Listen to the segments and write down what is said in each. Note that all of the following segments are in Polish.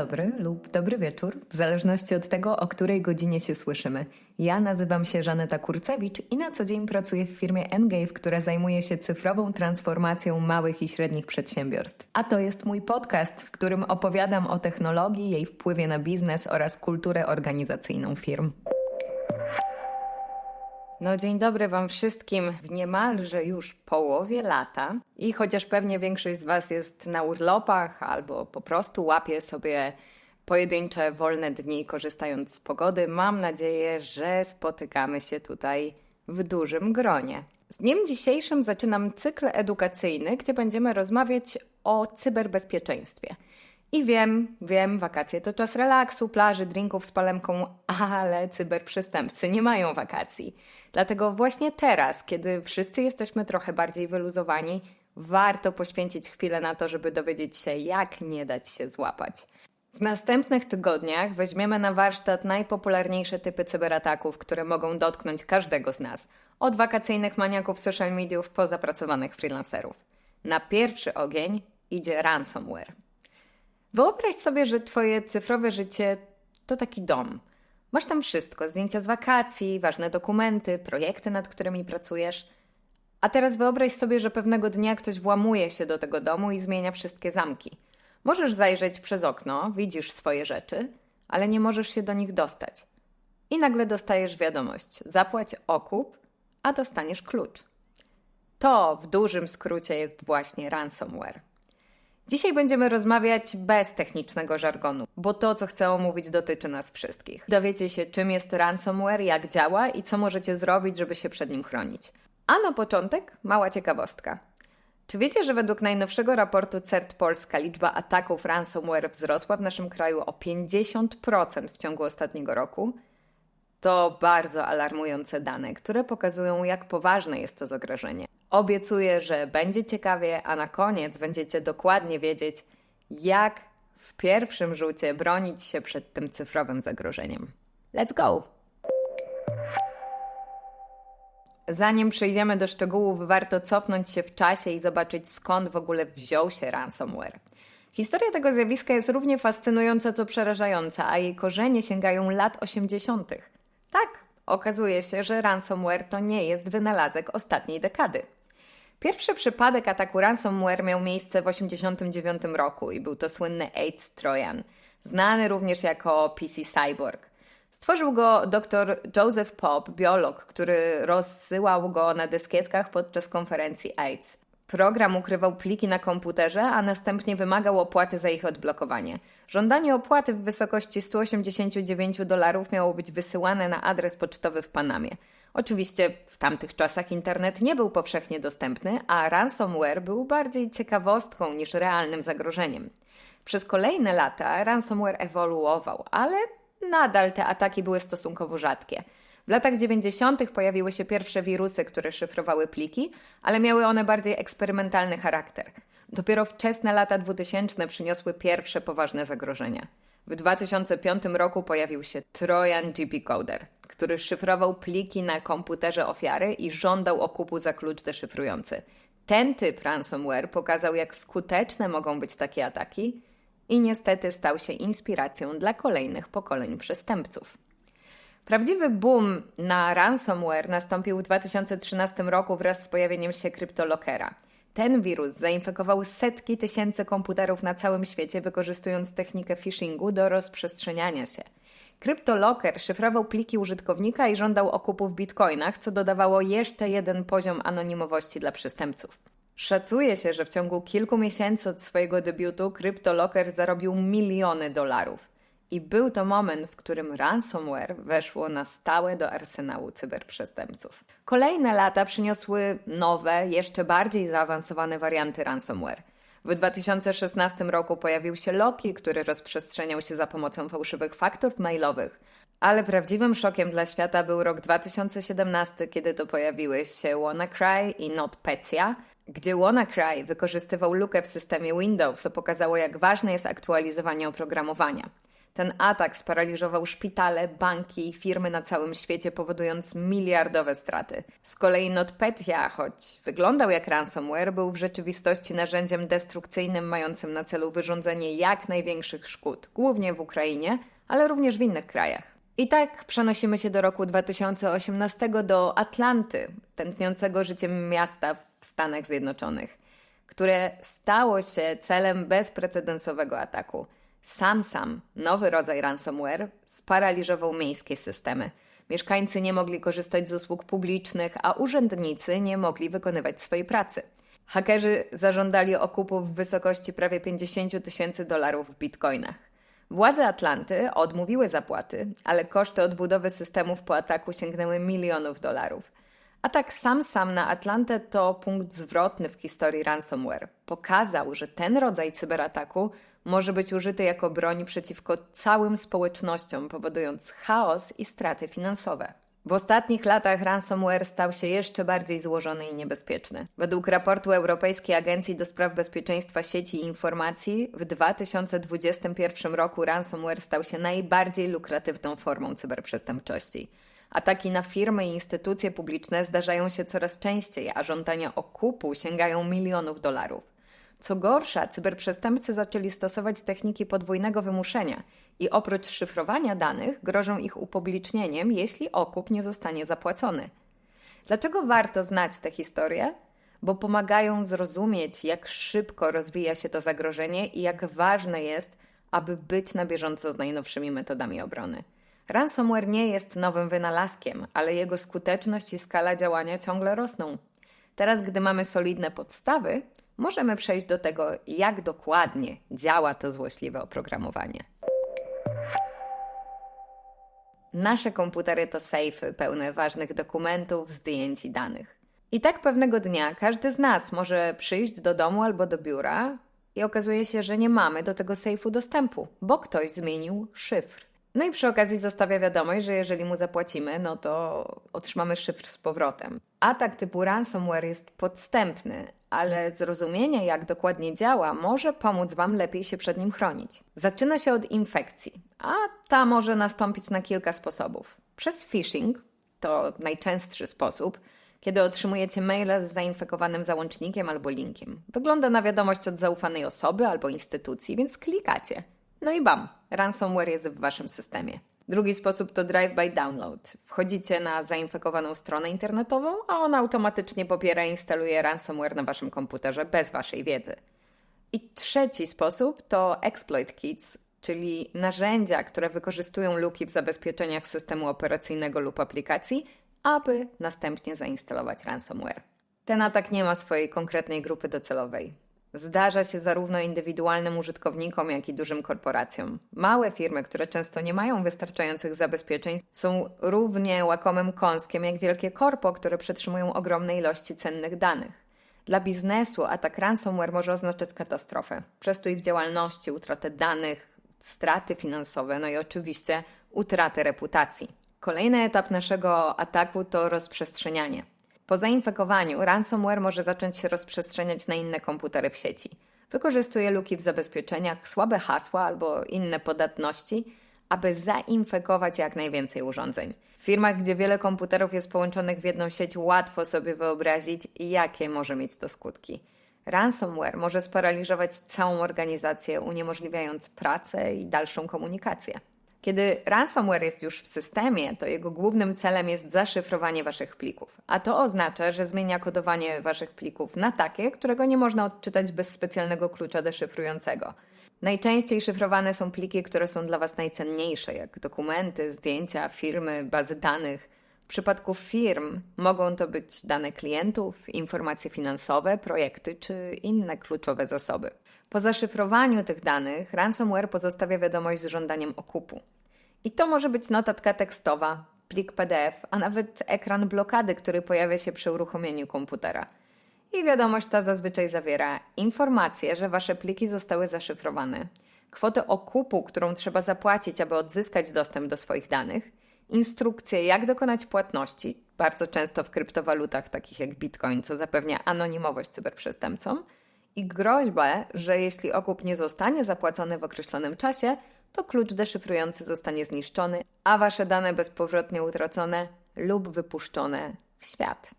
Dobry lub dobry wieczór, w zależności od tego, o której godzinie się słyszymy. Ja nazywam się Żaneta Kurcewicz i na co dzień pracuję w firmie Engave, która zajmuje się cyfrową transformacją małych i średnich przedsiębiorstw. A to jest mój podcast, w którym opowiadam o technologii, jej wpływie na biznes oraz kulturę organizacyjną firm. No dzień dobry Wam wszystkim w niemalże już połowie lata i chociaż pewnie większość z Was jest na urlopach albo po prostu łapie sobie pojedyncze wolne dni korzystając z pogody, mam nadzieję, że spotykamy się tutaj w dużym gronie. Z dniem dzisiejszym zaczynam cykl edukacyjny, gdzie będziemy rozmawiać o cyberbezpieczeństwie. I wiem, wiem, wakacje to czas relaksu, plaży, drinków z palemką, ale cyberprzestępcy nie mają wakacji. Dlatego właśnie teraz, kiedy wszyscy jesteśmy trochę bardziej wyluzowani, warto poświęcić chwilę na to, żeby dowiedzieć się, jak nie dać się złapać. W następnych tygodniach weźmiemy na warsztat najpopularniejsze typy cyberataków, które mogą dotknąć każdego z nas, od wakacyjnych maniaków social mediów po zapracowanych freelancerów. Na pierwszy ogień idzie ransomware. Wyobraź sobie, że Twoje cyfrowe życie to taki dom. Masz tam wszystko: zdjęcia z wakacji, ważne dokumenty, projekty, nad którymi pracujesz. A teraz wyobraź sobie, że pewnego dnia ktoś włamuje się do tego domu i zmienia wszystkie zamki. Możesz zajrzeć przez okno, widzisz swoje rzeczy, ale nie możesz się do nich dostać. I nagle dostajesz wiadomość: zapłać okup, a dostaniesz klucz. To w dużym skrócie jest właśnie ransomware. Dzisiaj będziemy rozmawiać bez technicznego żargonu, bo to, co chcę omówić, dotyczy nas wszystkich. Dowiecie się, czym jest ransomware, jak działa i co możecie zrobić, żeby się przed nim chronić. A na początek mała ciekawostka. Czy wiecie, że według najnowszego raportu CERT Polska liczba ataków ransomware wzrosła w naszym kraju o 50% w ciągu ostatniego roku? To bardzo alarmujące dane, które pokazują, jak poważne jest to zagrożenie. Obiecuję, że będzie ciekawie, a na koniec będziecie dokładnie wiedzieć, jak w pierwszym rzucie bronić się przed tym cyfrowym zagrożeniem. Let's go! Zanim przejdziemy do szczegółów, warto cofnąć się w czasie i zobaczyć skąd w ogóle wziął się ransomware. Historia tego zjawiska jest równie fascynująca co przerażająca, a jej korzenie sięgają lat 80. Tak, okazuje się, że ransomware to nie jest wynalazek ostatniej dekady. Pierwszy przypadek ataku ransomware miał miejsce w 1989 roku i był to słynny AIDS Trojan, znany również jako PC Cyborg. Stworzył go dr Joseph Pop, biolog, który rozsyłał go na dyskietkach podczas konferencji AIDS. Program ukrywał pliki na komputerze, a następnie wymagał opłaty za ich odblokowanie. Żądanie opłaty w wysokości 189 dolarów miało być wysyłane na adres pocztowy w Panamie. Oczywiście w tamtych czasach internet nie był powszechnie dostępny, a ransomware był bardziej ciekawostką niż realnym zagrożeniem. Przez kolejne lata ransomware ewoluował, ale nadal te ataki były stosunkowo rzadkie. W latach 90. pojawiły się pierwsze wirusy, które szyfrowały pliki, ale miały one bardziej eksperymentalny charakter. Dopiero wczesne lata 2000 przyniosły pierwsze poważne zagrożenia. W 2005 roku pojawił się Trojan GP Coder, który szyfrował pliki na komputerze ofiary i żądał okupu za klucz deszyfrujący. Ten typ ransomware pokazał, jak skuteczne mogą być takie ataki i niestety stał się inspiracją dla kolejnych pokoleń przestępców. Prawdziwy boom na ransomware nastąpił w 2013 roku wraz z pojawieniem się CryptoLockera. Ten wirus zainfekował setki tysięcy komputerów na całym świecie, wykorzystując technikę phishingu do rozprzestrzeniania się. CryptoLocker szyfrował pliki użytkownika i żądał okupu w bitcoinach, co dodawało jeszcze jeden poziom anonimowości dla przestępców. Szacuje się, że w ciągu kilku miesięcy od swojego debiutu CryptoLocker zarobił miliony dolarów. I był to moment, w którym ransomware weszło na stałe do arsenału cyberprzestępców. Kolejne lata przyniosły nowe, jeszcze bardziej zaawansowane warianty ransomware. W 2016 roku pojawił się Loki, który rozprzestrzeniał się za pomocą fałszywych faktur mailowych. Ale prawdziwym szokiem dla świata był rok 2017, kiedy to pojawiły się WannaCry i NotPetya, gdzie WannaCry wykorzystywał lukę w systemie Windows, co pokazało, jak ważne jest aktualizowanie oprogramowania. Ten atak sparaliżował szpitale, banki i firmy na całym świecie, powodując miliardowe straty. Z kolei NotPetya, choć wyglądał jak ransomware, był w rzeczywistości narzędziem destrukcyjnym mającym na celu wyrządzenie jak największych szkód, głównie w Ukrainie, ale również w innych krajach. I tak przenosimy się do roku 2018 do Atlanty, tętniącego życiem miasta w Stanach Zjednoczonych, które stało się celem bezprecedensowego ataku. Sam sam, nowy rodzaj ransomware, sparaliżował miejskie systemy. Mieszkańcy nie mogli korzystać z usług publicznych, a urzędnicy nie mogli wykonywać swojej pracy. Hakerzy zażądali okupu w wysokości prawie 50 tysięcy dolarów w bitcoinach. Władze Atlanty odmówiły zapłaty, ale koszty odbudowy systemów po ataku sięgnęły milionów dolarów. Atak sam sam na Atlantę to punkt zwrotny w historii ransomware. Pokazał, że ten rodzaj cyberataku może być użyty jako broń przeciwko całym społecznościom, powodując chaos i straty finansowe. W ostatnich latach ransomware stał się jeszcze bardziej złożony i niebezpieczny. Według raportu Europejskiej Agencji do Spraw Bezpieczeństwa Sieci i Informacji w 2021 roku ransomware stał się najbardziej lukratywną formą cyberprzestępczości. Ataki na firmy i instytucje publiczne zdarzają się coraz częściej, a żądania okupu sięgają milionów dolarów. Co gorsza, cyberprzestępcy zaczęli stosować techniki podwójnego wymuszenia i oprócz szyfrowania danych grożą ich upublicznieniem, jeśli okup nie zostanie zapłacony. Dlaczego warto znać tę historię? Bo pomagają zrozumieć, jak szybko rozwija się to zagrożenie i jak ważne jest, aby być na bieżąco z najnowszymi metodami obrony. Ransomware nie jest nowym wynalazkiem, ale jego skuteczność i skala działania ciągle rosną. Teraz, gdy mamy solidne podstawy, możemy przejść do tego, jak dokładnie działa to złośliwe oprogramowanie. Nasze komputery to sejfy pełne ważnych dokumentów, zdjęć i danych. I tak pewnego dnia każdy z nas może przyjść do domu albo do biura i okazuje się, że nie mamy do tego sejfu dostępu, bo ktoś zmienił szyfr. No i przy okazji zostawia wiadomość, że jeżeli mu zapłacimy, no to otrzymamy szyfr z powrotem. Atak typu ransomware jest podstępny, ale zrozumienie, jak dokładnie działa, może pomóc Wam lepiej się przed nim chronić. Zaczyna się od infekcji, a ta może nastąpić na kilka sposobów. Przez phishing, to najczęstszy sposób, kiedy otrzymujecie maila z zainfekowanym załącznikiem albo linkiem. Wygląda na wiadomość od zaufanej osoby albo instytucji, więc klikacie. No i bam, ransomware jest w Waszym systemie. Drugi sposób to drive-by download. Wchodzicie na zainfekowaną stronę internetową, a ona automatycznie pobiera i instaluje ransomware na Waszym komputerze bez Waszej wiedzy. I trzeci sposób to exploit kits, czyli narzędzia, które wykorzystują luki w zabezpieczeniach systemu operacyjnego lub aplikacji, aby następnie zainstalować ransomware. Ten atak nie ma swojej konkretnej grupy docelowej. Zdarza się zarówno indywidualnym użytkownikom, jak i dużym korporacjom. Małe firmy, które często nie mają wystarczających zabezpieczeń, są równie łakomym kąskiem jak wielkie korpo, które przetrzymują ogromne ilości cennych danych. Dla biznesu atak ransomware może oznaczać katastrofę, przestój w działalności, utratę danych, straty finansowe, no i oczywiście utratę reputacji. Kolejny etap naszego ataku to rozprzestrzenianie. Po zainfekowaniu ransomware może zacząć się rozprzestrzeniać na inne komputery w sieci. Wykorzystuje luki w zabezpieczeniach, słabe hasła albo inne podatności, aby zainfekować jak najwięcej urządzeń. W firmach, gdzie wiele komputerów jest połączonych w jedną sieć, łatwo sobie wyobrazić, jakie może mieć to skutki. Ransomware może sparaliżować całą organizację, uniemożliwiając pracę i dalszą komunikację. Kiedy ransomware jest już w systemie, to jego głównym celem jest zaszyfrowanie waszych plików, a to oznacza, że zmienia kodowanie waszych plików na takie, którego nie można odczytać bez specjalnego klucza deszyfrującego. Najczęściej szyfrowane są pliki, które są dla Was najcenniejsze, jak dokumenty, zdjęcia, firmy, bazy danych. W przypadku firm mogą to być dane klientów, informacje finansowe, projekty czy inne kluczowe zasoby. Po zaszyfrowaniu tych danych ransomware pozostawia wiadomość z żądaniem okupu. I to może być notatka tekstowa, plik PDF, a nawet ekran blokady, który pojawia się przy uruchomieniu komputera. I wiadomość ta zazwyczaj zawiera informację, że wasze pliki zostały zaszyfrowane, kwotę okupu, którą trzeba zapłacić, aby odzyskać dostęp do swoich danych, instrukcję, jak dokonać płatności, bardzo często w kryptowalutach takich jak Bitcoin, co zapewnia anonimowość cyberprzestępcom, i groźbę, że jeśli okup nie zostanie zapłacony w określonym czasie, to klucz deszyfrujący zostanie zniszczony, a wasze dane bezpowrotnie utracone lub wypuszczone w świat.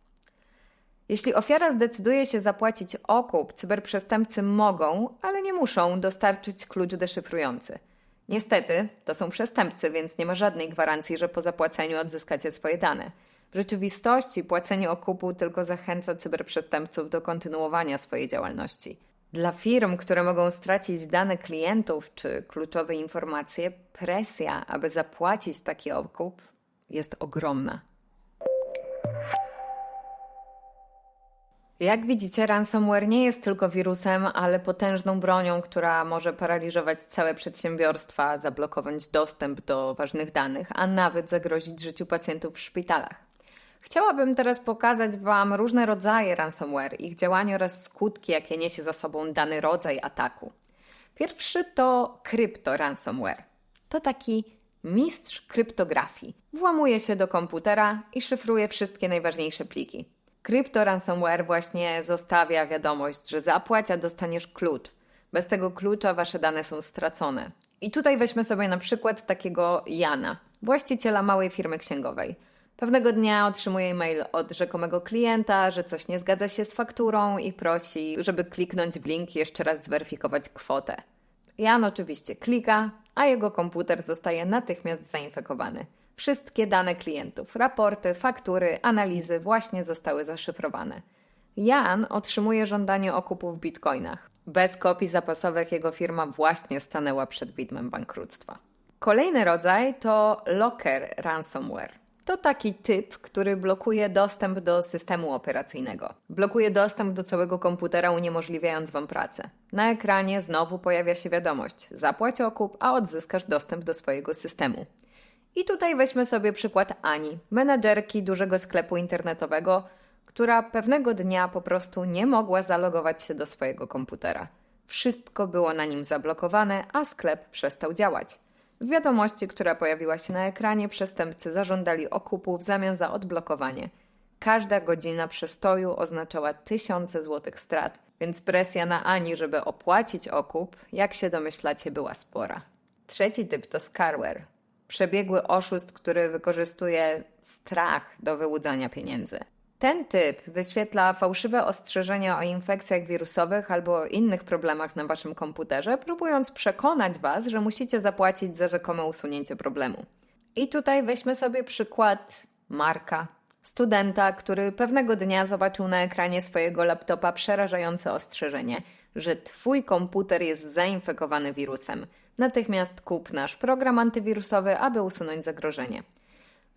Jeśli ofiara zdecyduje się zapłacić okup, cyberprzestępcy mogą, ale nie muszą dostarczyć klucz deszyfrujący. Niestety, to są przestępcy, więc nie ma żadnej gwarancji, że po zapłaceniu odzyskacie swoje dane. W rzeczywistości płacenie okupu tylko zachęca cyberprzestępców do kontynuowania swojej działalności. Dla firm, które mogą stracić dane klientów czy kluczowe informacje, presja, aby zapłacić taki okup, jest ogromna. Jak widzicie, ransomware nie jest tylko wirusem, ale potężną bronią, która może paraliżować całe przedsiębiorstwa, zablokować dostęp do ważnych danych, a nawet zagrozić życiu pacjentów w szpitalach. Chciałabym teraz pokazać Wam różne rodzaje ransomware, ich działanie oraz skutki, jakie niesie za sobą dany rodzaj ataku. Pierwszy to krypto ransomware. To taki mistrz kryptografii. Włamuje się do komputera i szyfruje wszystkie najważniejsze pliki. Krypto ransomware właśnie zostawia wiadomość, że zapłać, a dostaniesz klucz. Bez tego klucza wasze dane są stracone. I tutaj weźmy sobie na przykład takiego Jana, właściciela małej firmy księgowej. Pewnego dnia otrzymuje e-mail od rzekomego klienta, że coś nie zgadza się z fakturą i prosi, żeby kliknąć w link i jeszcze raz zweryfikować kwotę. Jan oczywiście klika, a jego komputer zostaje natychmiast zainfekowany. Wszystkie dane klientów, raporty, faktury, analizy właśnie zostały zaszyfrowane. Jan otrzymuje żądanie okupu w bitcoinach. Bez kopii zapasowych jego firma właśnie stanęła przed widmem bankructwa. Kolejny rodzaj to Locker Ransomware. To taki typ, który blokuje dostęp do systemu operacyjnego. Blokuje dostęp do całego komputera, uniemożliwiając Wam pracę. Na ekranie znowu pojawia się wiadomość: zapłać okup, a odzyskasz dostęp do swojego systemu. I tutaj weźmy sobie przykład Ani, menedżerki dużego sklepu internetowego, która pewnego dnia po prostu nie mogła zalogować się do swojego komputera. Wszystko było na nim zablokowane, a sklep przestał działać. W wiadomości, która pojawiła się na ekranie, przestępcy zażądali okupu w zamian za odblokowanie. Każda godzina przestoju oznaczała tysiące złotych strat, więc presja na Ani, żeby opłacić okup, jak się domyślacie, była spora. Trzeci typ to scarware. Przebiegły oszust, który wykorzystuje strach do wyłudzania pieniędzy. Ten typ wyświetla fałszywe ostrzeżenia o infekcjach wirusowych albo innych problemach na waszym komputerze, próbując przekonać was, że musicie zapłacić za rzekome usunięcie problemu. I tutaj weźmy sobie przykład Marka, studenta, który pewnego dnia zobaczył na ekranie swojego laptopa przerażające ostrzeżenie, że twój komputer jest zainfekowany wirusem. Natychmiast kup nasz program antywirusowy, aby usunąć zagrożenie.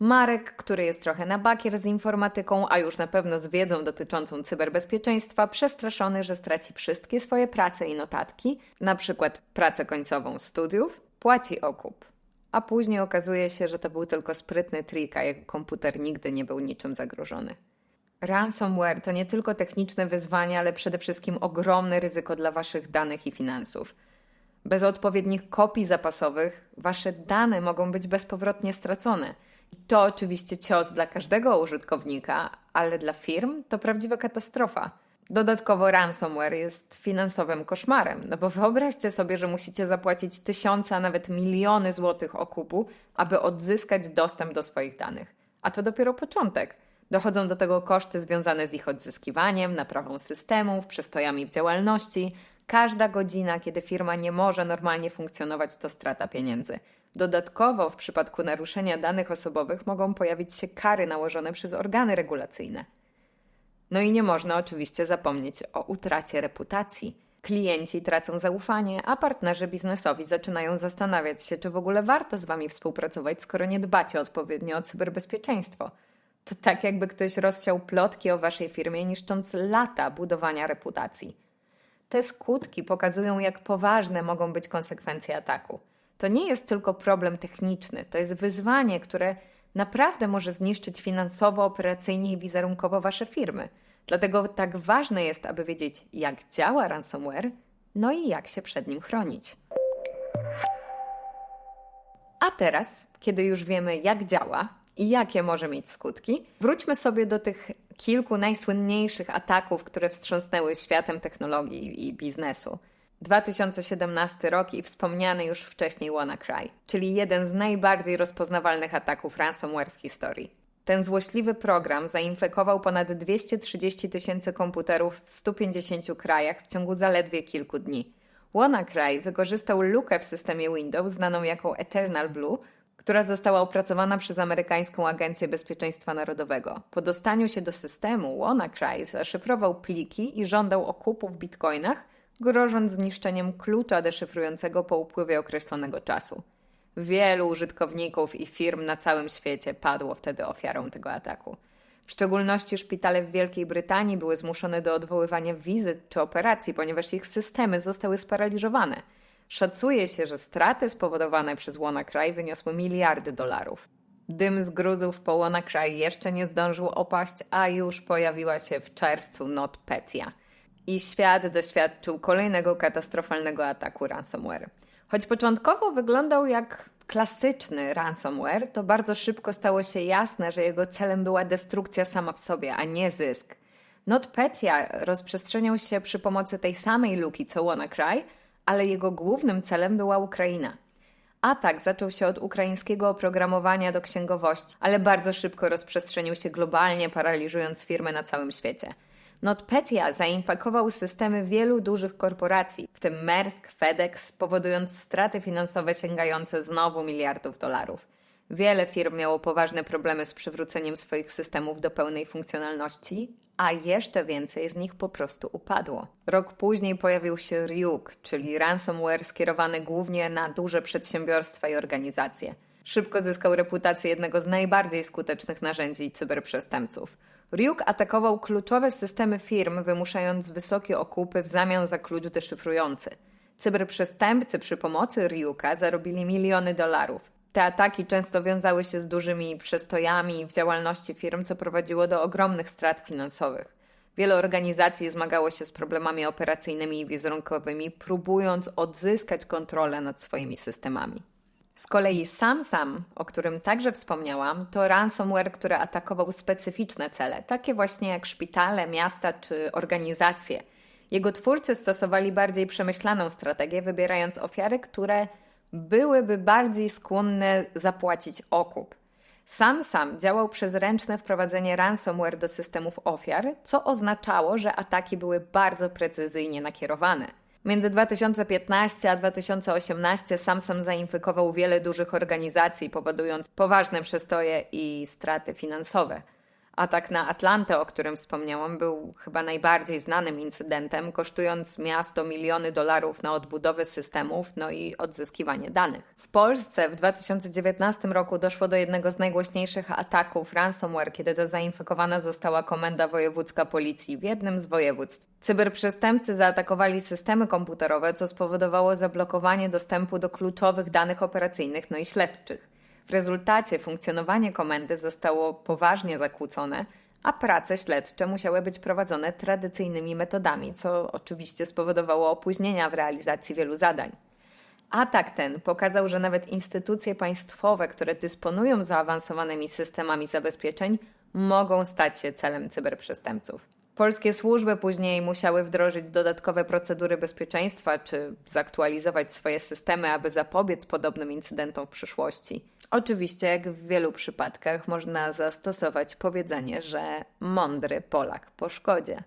Marek, który jest trochę na bakier z informatyką, a już na pewno z wiedzą dotyczącą cyberbezpieczeństwa, przestraszony, że straci wszystkie swoje prace i notatki, na przykład pracę końcową studiów, płaci okup. A później okazuje się, że to był tylko sprytny trik, a jego komputer nigdy nie był niczym zagrożony. Ransomware to nie tylko techniczne wyzwanie, ale przede wszystkim ogromne ryzyko dla Waszych danych i finansów. Bez odpowiednich kopii zapasowych Wasze dane mogą być bezpowrotnie stracone – to oczywiście cios dla każdego użytkownika, ale dla firm to prawdziwa katastrofa. Dodatkowo ransomware jest finansowym koszmarem, no bo wyobraźcie sobie, że musicie zapłacić tysiące, a nawet miliony złotych okupu, aby odzyskać dostęp do swoich danych. A to dopiero początek. Dochodzą do tego koszty związane z ich odzyskiwaniem, naprawą systemów, przestojami w działalności. Każda godzina, kiedy firma nie może normalnie funkcjonować, to strata pieniędzy. Dodatkowo w przypadku naruszenia danych osobowych mogą pojawić się kary nałożone przez organy regulacyjne. No i nie można oczywiście zapomnieć o utracie reputacji. Klienci tracą zaufanie, a partnerzy biznesowi zaczynają zastanawiać się, czy w ogóle warto z wami współpracować, skoro nie dbacie odpowiednio o cyberbezpieczeństwo. To tak, jakby ktoś rozsiał plotki o waszej firmie, niszcząc lata budowania reputacji. Te skutki pokazują, jak poważne mogą być konsekwencje ataku. To nie jest tylko problem techniczny, to jest wyzwanie, które naprawdę może zniszczyć finansowo, operacyjnie i wizerunkowo wasze firmy. Dlatego tak ważne jest, aby wiedzieć, jak działa ransomware, no i jak się przed nim chronić. A teraz, kiedy już wiemy, jak działa i jakie może mieć skutki, wróćmy sobie do tych kilku najsłynniejszych ataków, które wstrząsnęły światem technologii i biznesu. 2017 rok i wspomniany już wcześniej WannaCry, czyli jeden z najbardziej rozpoznawalnych ataków ransomware w historii. Ten złośliwy program zainfekował ponad 230 tysięcy komputerów w 150 krajach w ciągu zaledwie kilku dni. WannaCry wykorzystał lukę w systemie Windows znaną jako Eternal Blue, która została opracowana przez amerykańską Agencję Bezpieczeństwa Narodowego. Po dostaniu się do systemu WannaCry zaszyfrował pliki i żądał okupu w bitcoinach, grożąc zniszczeniem klucza deszyfrującego po upływie określonego czasu. Wielu użytkowników i firm na całym świecie padło wtedy ofiarą tego ataku. W szczególności szpitale w Wielkiej Brytanii były zmuszone do odwoływania wizyt czy operacji, ponieważ ich systemy zostały sparaliżowane. Szacuje się, że straty spowodowane przez WannaCry wyniosły miliardy dolarów. Dym z gruzów po WannaCry jeszcze nie zdążył opaść, a już pojawiła się w czerwcu NotPetya. I świat doświadczył kolejnego katastrofalnego ataku ransomware. Choć początkowo wyglądał jak klasyczny ransomware, to bardzo szybko stało się jasne, że jego celem była destrukcja sama w sobie, a nie zysk. NotPetya rozprzestrzeniał się przy pomocy tej samej luki co WannaCry, ale jego głównym celem była Ukraina. Atak zaczął się od ukraińskiego oprogramowania do księgowości, ale bardzo szybko rozprzestrzenił się globalnie, paraliżując firmy na całym świecie. NotPetya zainfekował systemy wielu dużych korporacji, w tym Maersk, FedEx, powodując straty finansowe sięgające znowu miliardów dolarów. Wiele firm miało poważne problemy z przywróceniem swoich systemów do pełnej funkcjonalności, a jeszcze więcej z nich po prostu upadło. Rok później pojawił się Ryuk, czyli ransomware skierowany głównie na duże przedsiębiorstwa i organizacje. Szybko zyskał reputację jednego z najbardziej skutecznych narzędzi cyberprzestępców. Ryuk atakował kluczowe systemy firm, wymuszając wysokie okupy w zamian za klucz deszyfrujący. Cyberprzestępcy przy pomocy Ryuka zarobili miliony dolarów. Te ataki często wiązały się z dużymi przestojami w działalności firm, co prowadziło do ogromnych strat finansowych. Wiele organizacji zmagało się z problemami operacyjnymi i wizerunkowymi, próbując odzyskać kontrolę nad swoimi systemami. Z kolei SamSam, o którym także wspomniałam, to ransomware, który atakował specyficzne cele, takie właśnie jak szpitale, miasta czy organizacje. Jego twórcy stosowali bardziej przemyślaną strategię, wybierając ofiary, które byłyby bardziej skłonne zapłacić okup. Sam sam działał przez ręczne wprowadzenie ransomware do systemów ofiar, co oznaczało, że ataki były bardzo precyzyjnie nakierowane. Między 2015 a 2018 Samsung zainfekował wiele dużych organizacji, powodując poważne przestoje i straty finansowe. Atak na Atlantę, o którym wspomniałam, był chyba najbardziej znanym incydentem, kosztując miasto miliony dolarów na odbudowę systemów, no i odzyskiwanie danych. W Polsce w 2019 roku doszło do jednego z najgłośniejszych ataków ransomware, kiedy to zainfekowana została Komenda Wojewódzka Policji w jednym z województw. Cyberprzestępcy zaatakowali systemy komputerowe, co spowodowało zablokowanie dostępu do kluczowych danych operacyjnych, no i śledczych. W rezultacie funkcjonowanie komendy zostało poważnie zakłócone, a prace śledcze musiały być prowadzone tradycyjnymi metodami, co oczywiście spowodowało opóźnienia w realizacji wielu zadań. Atak ten pokazał, że nawet instytucje państwowe, które dysponują zaawansowanymi systemami zabezpieczeń, mogą stać się celem cyberprzestępców. Polskie służby później musiały wdrożyć dodatkowe procedury bezpieczeństwa czy zaktualizować swoje systemy, aby zapobiec podobnym incydentom w przyszłości. Oczywiście, jak w wielu przypadkach, można zastosować powiedzenie, że mądry Polak po szkodzie.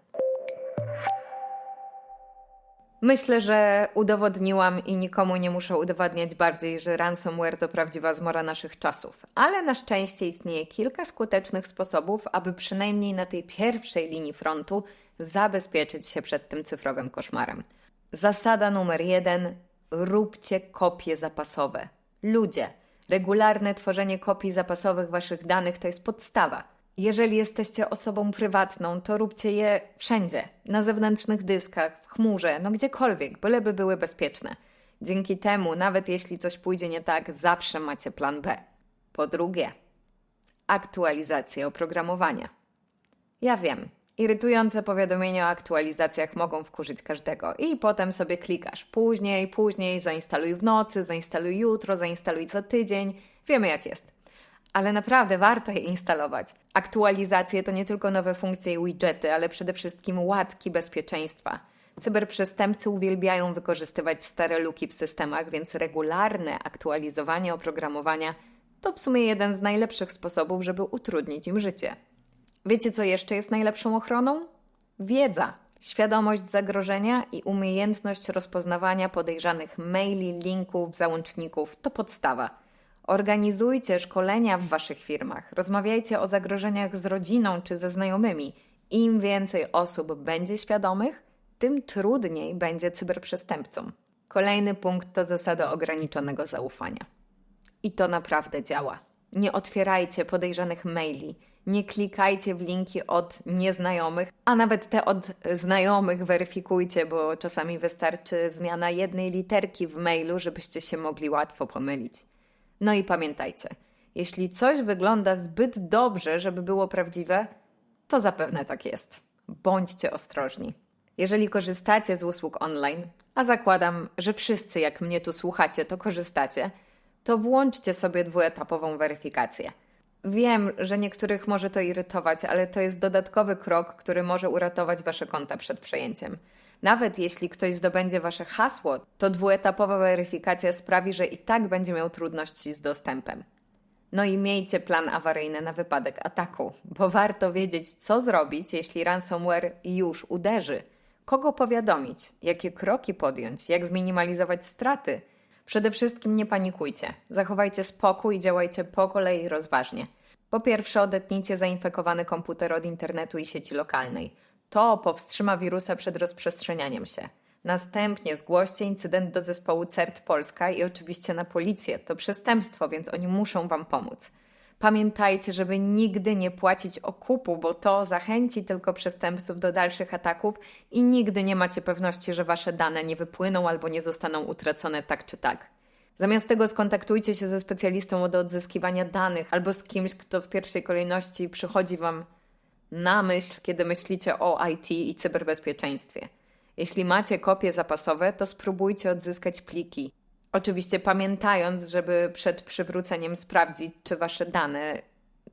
Myślę, że udowodniłam i nikomu nie muszę udowadniać bardziej, że ransomware to prawdziwa zmora naszych czasów. Ale na szczęście istnieje kilka skutecznych sposobów, aby przynajmniej na tej pierwszej linii frontu zabezpieczyć się przed tym cyfrowym koszmarem. Zasada numer jeden: róbcie kopie zapasowe. Ludzie, regularne tworzenie kopii zapasowych waszych danych to jest podstawa. Jeżeli jesteście osobą prywatną, to róbcie je wszędzie, na zewnętrznych dyskach, w chmurze, no gdziekolwiek, byleby były bezpieczne. Dzięki temu, nawet jeśli coś pójdzie nie tak, zawsze macie plan B. Po drugie, aktualizacje oprogramowania. Ja wiem, irytujące powiadomienia o aktualizacjach mogą wkurzyć każdego i potem sobie klikasz później, później, zainstaluj w nocy, zainstaluj jutro, zainstaluj za tydzień. Wiemy jak jest ale naprawdę warto je instalować. Aktualizacje to nie tylko nowe funkcje i widgety, ale przede wszystkim łatki bezpieczeństwa. Cyberprzestępcy uwielbiają wykorzystywać stare luki w systemach, więc regularne aktualizowanie oprogramowania to w sumie jeden z najlepszych sposobów, żeby utrudnić im życie. Wiecie, co jeszcze jest najlepszą ochroną? Wiedza, świadomość zagrożenia i umiejętność rozpoznawania podejrzanych maili, linków, załączników to podstawa. Organizujcie szkolenia w waszych firmach, rozmawiajcie o zagrożeniach z rodziną czy ze znajomymi. Im więcej osób będzie świadomych, tym trudniej będzie cyberprzestępcom. Kolejny punkt to zasada ograniczonego zaufania. I to naprawdę działa. Nie otwierajcie podejrzanych maili, nie klikajcie w linki od nieznajomych, a nawet te od znajomych weryfikujcie, bo czasami wystarczy zmiana jednej literki w mailu, żebyście się mogli łatwo pomylić. No i pamiętajcie, jeśli coś wygląda zbyt dobrze, żeby było prawdziwe, to zapewne tak jest. Bądźcie ostrożni. Jeżeli korzystacie z usług online, a zakładam, że wszyscy jak mnie tu słuchacie, to korzystacie, to włączcie sobie dwuetapową weryfikację. Wiem, że niektórych może to irytować, ale to jest dodatkowy krok, który może uratować wasze konta przed przejęciem. Nawet jeśli ktoś zdobędzie wasze hasło, to dwuetapowa weryfikacja sprawi, że i tak będzie miał trudności z dostępem. No i miejcie plan awaryjny na wypadek ataku, bo warto wiedzieć, co zrobić, jeśli ransomware już uderzy. Kogo powiadomić, jakie kroki podjąć, jak zminimalizować straty. Przede wszystkim nie panikujcie. Zachowajcie spokój i działajcie po kolei rozważnie. Po pierwsze, odetnijcie zainfekowany komputer od internetu i sieci lokalnej. To powstrzyma wirusa przed rozprzestrzenianiem się. Następnie zgłoście incydent do zespołu CERT Polska i oczywiście na policję. To przestępstwo, więc oni muszą Wam pomóc. Pamiętajcie, żeby nigdy nie płacić okupu, bo to zachęci tylko przestępców do dalszych ataków i nigdy nie macie pewności, że Wasze dane nie wypłyną albo nie zostaną utracone tak czy tak. Zamiast tego skontaktujcie się ze specjalistą od odzyskiwania danych albo z kimś, kto w pierwszej kolejności przychodzi Wam na myśl, kiedy myślicie o IT i cyberbezpieczeństwie. Jeśli macie kopie zapasowe, to spróbujcie odzyskać pliki. Oczywiście pamiętając, żeby przed przywróceniem sprawdzić, czy wasze dane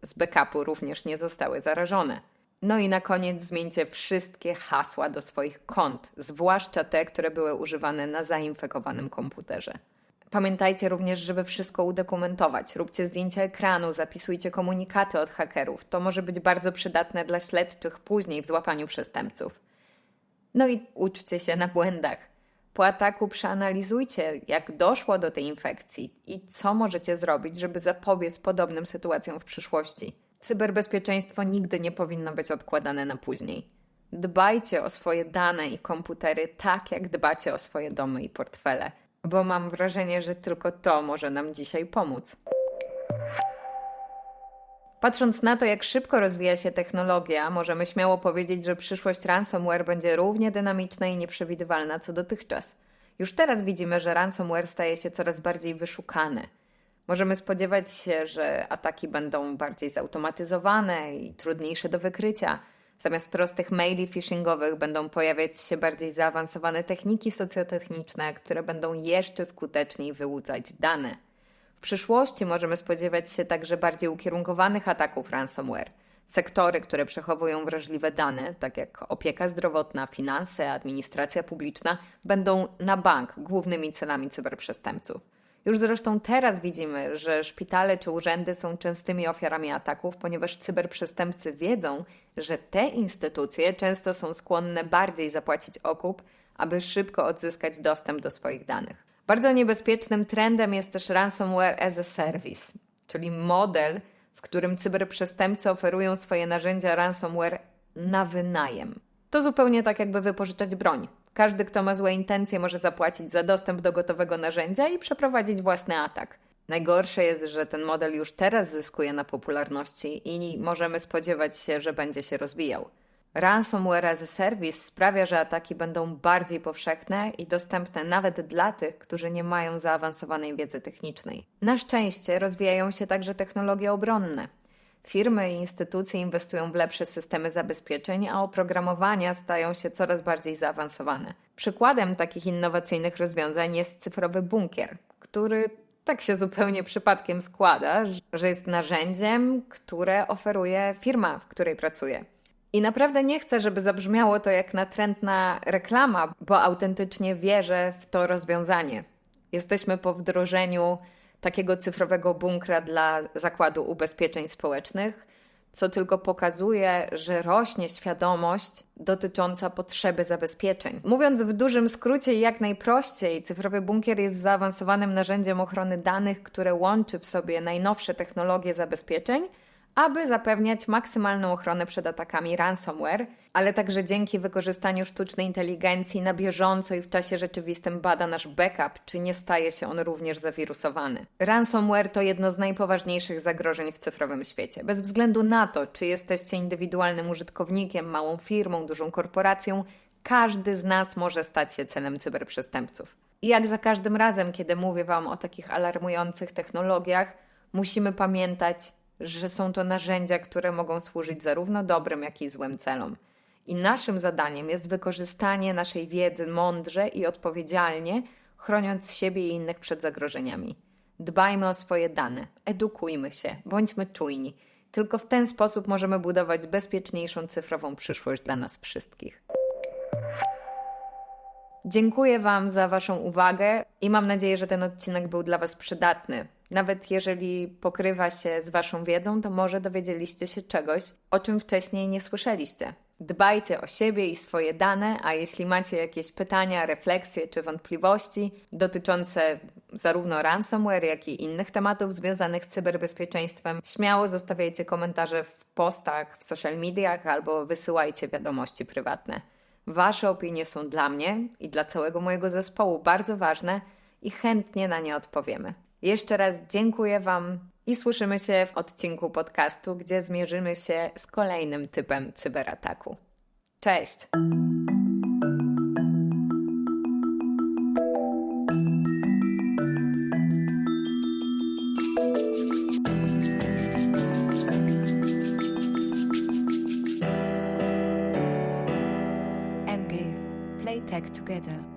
z backupu również nie zostały zarażone. No i na koniec zmieńcie wszystkie hasła do swoich kont, zwłaszcza te, które były używane na zainfekowanym komputerze. Pamiętajcie również, żeby wszystko udokumentować. Róbcie zdjęcia ekranu, zapisujcie komunikaty od hakerów. To może być bardzo przydatne dla śledczych później w złapaniu przestępców. No i uczcie się na błędach. Po ataku przeanalizujcie, jak doszło do tej infekcji i co możecie zrobić, żeby zapobiec podobnym sytuacjom w przyszłości. Cyberbezpieczeństwo nigdy nie powinno być odkładane na później. Dbajcie o swoje dane i komputery tak, jak dbacie o swoje domy i portfele, bo mam wrażenie, że tylko to może nam dzisiaj pomóc. Patrząc na to, jak szybko rozwija się technologia, możemy śmiało powiedzieć, że przyszłość ransomware będzie równie dynamiczna i nieprzewidywalna co dotychczas. Już teraz widzimy, że ransomware staje się coraz bardziej wyszukany. Możemy spodziewać się, że ataki będą bardziej zautomatyzowane i trudniejsze do wykrycia. Zamiast prostych maili phishingowych będą pojawiać się bardziej zaawansowane techniki socjotechniczne, które będą jeszcze skuteczniej wyłudzać dane przyszłości możemy spodziewać się także bardziej ukierunkowanych ataków ransomware. Sektory, które przechowują wrażliwe dane, tak jak opieka zdrowotna, finanse, administracja publiczna, będą na bank głównymi celami cyberprzestępców. Już zresztą teraz widzimy, że szpitale czy urzędy są częstymi ofiarami ataków, ponieważ cyberprzestępcy wiedzą, że te instytucje często są skłonne bardziej zapłacić okup, aby szybko odzyskać dostęp do swoich danych. Bardzo niebezpiecznym trendem jest też ransomware as a service, czyli model, w którym cyberprzestępcy oferują swoje narzędzia ransomware na wynajem. To zupełnie tak, jakby wypożyczać broń. Każdy, kto ma złe intencje, może zapłacić za dostęp do gotowego narzędzia i przeprowadzić własny atak. Najgorsze jest, że ten model już teraz zyskuje na popularności i możemy spodziewać się, że będzie się rozwijał. Ransomware as a Service sprawia, że ataki będą bardziej powszechne i dostępne nawet dla tych, którzy nie mają zaawansowanej wiedzy technicznej. Na szczęście rozwijają się także technologie obronne. Firmy i instytucje inwestują w lepsze systemy zabezpieczeń, a oprogramowania stają się coraz bardziej zaawansowane. Przykładem takich innowacyjnych rozwiązań jest cyfrowy bunkier, który tak się zupełnie przypadkiem składa, że jest narzędziem, które oferuje firma, w której pracuję. I naprawdę nie chcę, żeby zabrzmiało to jak natrętna reklama, bo autentycznie wierzę w to rozwiązanie. Jesteśmy po wdrożeniu takiego cyfrowego bunkra dla Zakładu Ubezpieczeń Społecznych, co tylko pokazuje, że rośnie świadomość dotycząca potrzeby zabezpieczeń. Mówiąc w dużym skrócie i jak najprościej, cyfrowy bunkier jest zaawansowanym narzędziem ochrony danych, które łączy w sobie najnowsze technologie zabezpieczeń aby zapewniać maksymalną ochronę przed atakami ransomware, ale także dzięki wykorzystaniu sztucznej inteligencji na bieżąco i w czasie rzeczywistym bada nasz backup, czy nie staje się on również zawirusowany. Ransomware to jedno z najpoważniejszych zagrożeń w cyfrowym świecie. Bez względu na to, czy jesteście indywidualnym użytkownikiem, małą firmą, dużą korporacją, każdy z nas może stać się celem cyberprzestępców. I jak za każdym razem, kiedy mówię Wam o takich alarmujących technologiach, musimy pamiętać, że są to narzędzia, które mogą służyć zarówno dobrym, jak i złym celom. I naszym zadaniem jest wykorzystanie naszej wiedzy mądrze i odpowiedzialnie, chroniąc siebie i innych przed zagrożeniami. Dbajmy o swoje dane, edukujmy się, bądźmy czujni. Tylko w ten sposób możemy budować bezpieczniejszą cyfrową przyszłość dla nas wszystkich. Dziękuję Wam za Waszą uwagę i mam nadzieję, że ten odcinek był dla Was przydatny. Nawet jeżeli pokrywa się z Waszą wiedzą, to może dowiedzieliście się czegoś, o czym wcześniej nie słyszeliście. Dbajcie o siebie i swoje dane, a jeśli macie jakieś pytania, refleksje czy wątpliwości dotyczące zarówno ransomware, jak i innych tematów związanych z cyberbezpieczeństwem, śmiało zostawiajcie komentarze w postach, w social mediach albo wysyłajcie wiadomości prywatne. Wasze opinie są dla mnie i dla całego mojego zespołu bardzo ważne i chętnie na nie odpowiemy. Jeszcze raz dziękuję Wam i słyszymy się w odcinku podcastu, gdzie zmierzymy się z kolejnym typem cyberataku. Cześć! Together.